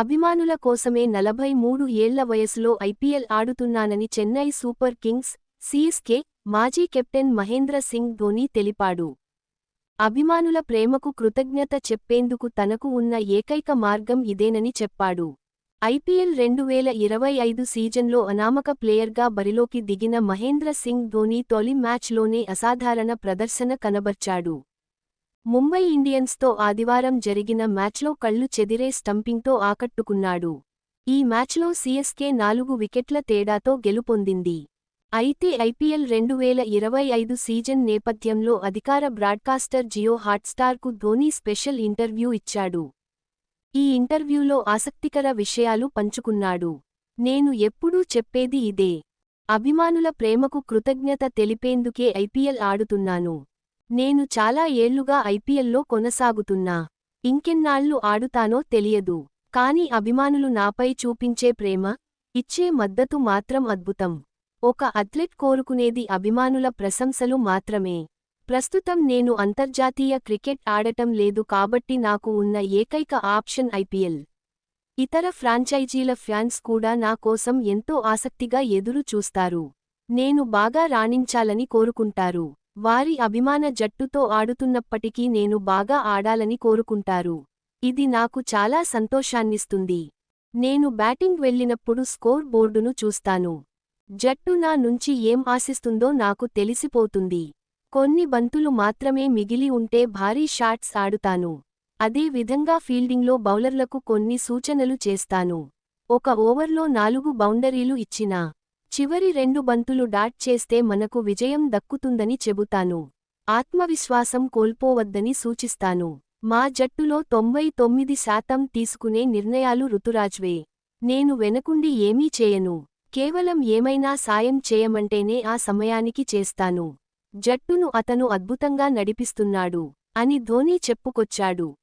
అభిమానుల కోసమే నలభై మూడు ఏళ్ళ వయసులో ఐపీఎల్ ఆడుతున్నానని చెన్నై సూపర్ కింగ్స్ సీఎస్కే మాజీ కెప్టెన్ మహేంద్ర సింగ్ ధోనీ తెలిపాడు. అభిమానుల ప్రేమకు కృతజ్ఞత చెప్పేందుకు తనకు ఉన్న ఏకైక మార్గం ఇదేనని చెప్పాడు. ఐపీఎల్ రెండు వేల ఇరవై ఐదు సీజన్లో అనామక ప్లేయర్గా బరిలోకి దిగిన మహేంద్ర సింగ్ ధోనీ తొలి మ్యాచ్లోనే అసాధారణ ప్రదర్శన కనబర్చాడు. ముంబై ఇండియన్స్తో ఆదివారం జరిగిన మ్యాచ్లో కళ్ళు చెదిరే స్టంపింగ్తో ఆకట్టుకున్నాడు. ఈ మ్యాచ్లో సీఎస్కే నాలుగు వికెట్ల తేడాతో గెలుపొందింది. అయితే ఐపీఎల్ రెండు వేల ఇరవై ఐదు సీజన్ నేపథ్యంలో అధికార బ్రాడ్కాస్టర్ జియో హాట్స్టార్కు ధోనీ స్పెషల్ ఇంటర్వ్యూ ఇచ్చాడు. ఈ ఇంటర్వ్యూలో ఆసక్తికర విషయాలు పంచుకున్నాడు. నేను ఎప్పుడూ చెప్పేది ఇదే. అభిమానుల ప్రేమకు కృతజ్ఞత తెలిపేందుకే ఐపీఎల్ ఆడుతున్నాను. నేను చాలా ఏళ్ళుగా ఐపీఎల్లో కొనసాగుతున్నా. ఇంకెన్నాళ్ళు ఆడుతానో తెలియదు. కాని అభిమానులు నాపై చూపించే ప్రేమ ఇచ్చే మద్దతు మాత్రం అద్భుతం. ఒక అథ్లెట్ కోరుకునేది అభిమానుల ప్రశంసలు మాత్రమే. ప్రస్తుతం నేను అంతర్జాతీయ క్రికెట్ ఆడటం లేదు కాబట్టి నాకు ఉన్న ఏకైక ఆప్షన్ ఐపీఎల్ ఇతర ఫ్రాంచైజీల ఫ్యాన్స్ కూడా నా కోసం ఎంతో ఆసక్తిగా ఎదురు చూస్తారు నేను బాగా రాణించాలని కోరుకుంటారు. వారి అభిమాన జట్టుతో ఆడుతున్నప్పటికీ నేను బాగా ఆడాలని కోరుకుంటారు. ఇది నాకు చాలా సంతోషాన్నిస్తుంది. నేను బ్యాటింగ్ వెళ్ళినప్పుడు స్కోర్ బోర్డును చూస్తాను. జట్టు నా నుంచి ఏం ఆశిస్తుందో నాకు తెలిసిపోతుంది. కొన్ని బంతులు మాత్రమే మిగిలి ఉంటే భారీ షాట్స్ ఆడుతాను. అదే విధంగా ఫీల్డింగ్లో బౌలర్లకు కొన్ని సూచనలు చేస్తాను. ఒక ఓవర్లో నాలుగు బౌండరీలు ఇచ్చినా చివరి రెండు బంతులు డాట్ చేస్తే మనకు విజయం దక్కుతుందని చెబుతాను. ఆత్మవిశ్వాసం కోల్పోవద్దని సూచిస్తాను. మా జట్టులో తొంభై తొమ్మిది శాతం తీసుకునే నిర్ణయాలు ఋతురాజ్వే. నేను వెనకుండి ఏమీ చేయను. కేవలం ఏమైనా సాయం చేయమంటేనే ఆ సమయానికి చేస్తాను. జట్టును అతను అద్భుతంగా నడిపిస్తున్నాడు అని ధోనీ చెప్పుకొచ్చాడు.